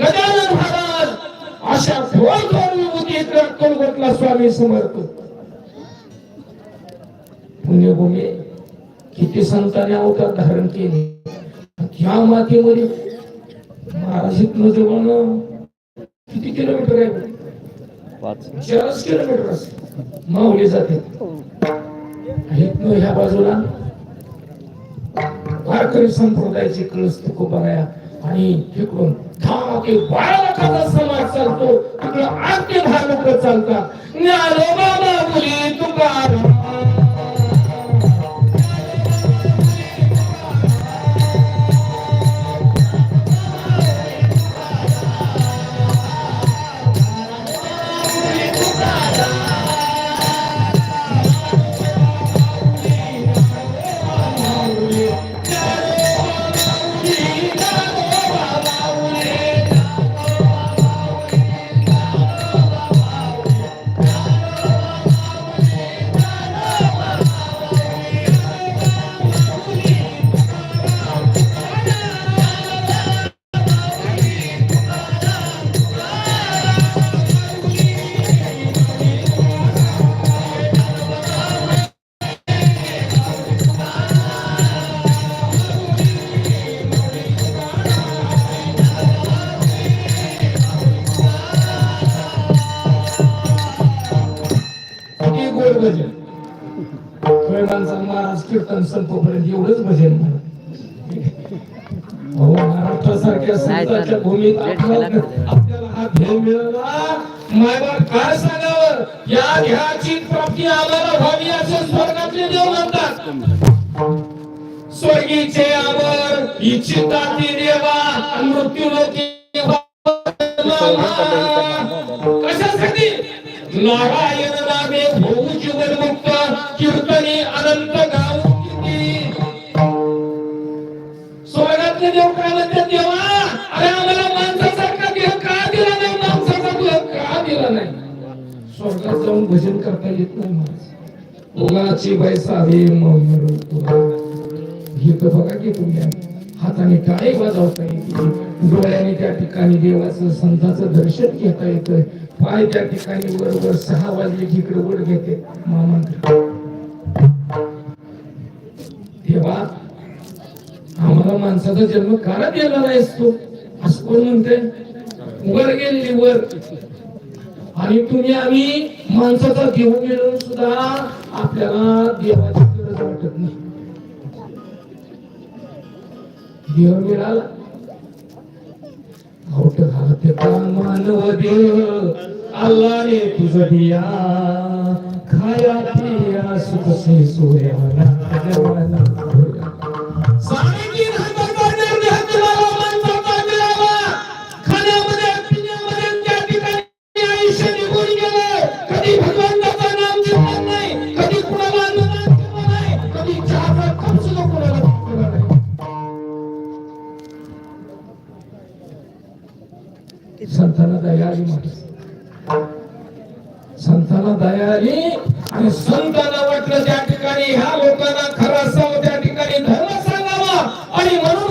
गजानन महाराज अशा थोर थोर विभूती अक्कलकोटला स्वामी समर्थ. पुण्यभूमी किती संतांनी अवतार धारण केले. त्या मातेमध्ये महाराज इथनं जवळ किती किलोमीटर आहे? चारच किलोमीटर माऊली जाते. इथनं ह्या बाजूला वारकरी संप्रदायाचे कळस तुकोबाया आणि इकडून दहा की बारा लाखाचा समाज चालतो. तिकडे आणखी ते दहा लोक चालतात ज्ञानोबा मुली तुकार भजन. खेळांचा महाराज कीर्तन संपोपर्यंत एवढंच भजन म्हणा अहो, महाराष्ट्रासारख्या संतांच्या भूमीत आपला- आपल्याला हा ध्येय मिळाला. मायबाप काय सांगावं? या ध्येयाची प्राप्ती आम्हाला व्हावी असे स्वर्गातले देव म्हणतात. स्वर्गीचे आवर इच्छिता ती देवा मृत्यू कशासाठी? नारायण नाही. स्वर्गात जाऊन भजन करता येत नाही माणूस उगाची बैसावे मग हे तर बघा की तुम्ही हाताने टाळे वाजवता येते. डोळ्याने त्या ठिकाणी देवाचं संताचं दर्शन घेता येतं. पाय त्या ठिकाणी बरोबर सहा वाजले जिकडे इकडे वर घेते. मामांकडे तेव्हा आम्हाला माणसाचा जन्म कारा दिला नाही असतो. असं कोण म्हणते वर गेली वर. आणि तुम्ही आम्ही माणसाचा देव मिळून सुद्धा आपल्याला देवाची गरज वाटत नाही. देव मिळाला. औट घालत मानव देव. अल्लाने तुझ दिया. खाया पिया सुख से सोया संतांना दया आली माझ्या संतांना दया आली आणि संतांना वाटलं त्या ठिकाणी ह्या लोकांना खरं असावं त्या ठिकाणी धर्म सांगावा. आणि म्हणून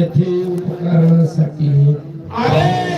येथे उपकारणासाठी. आहे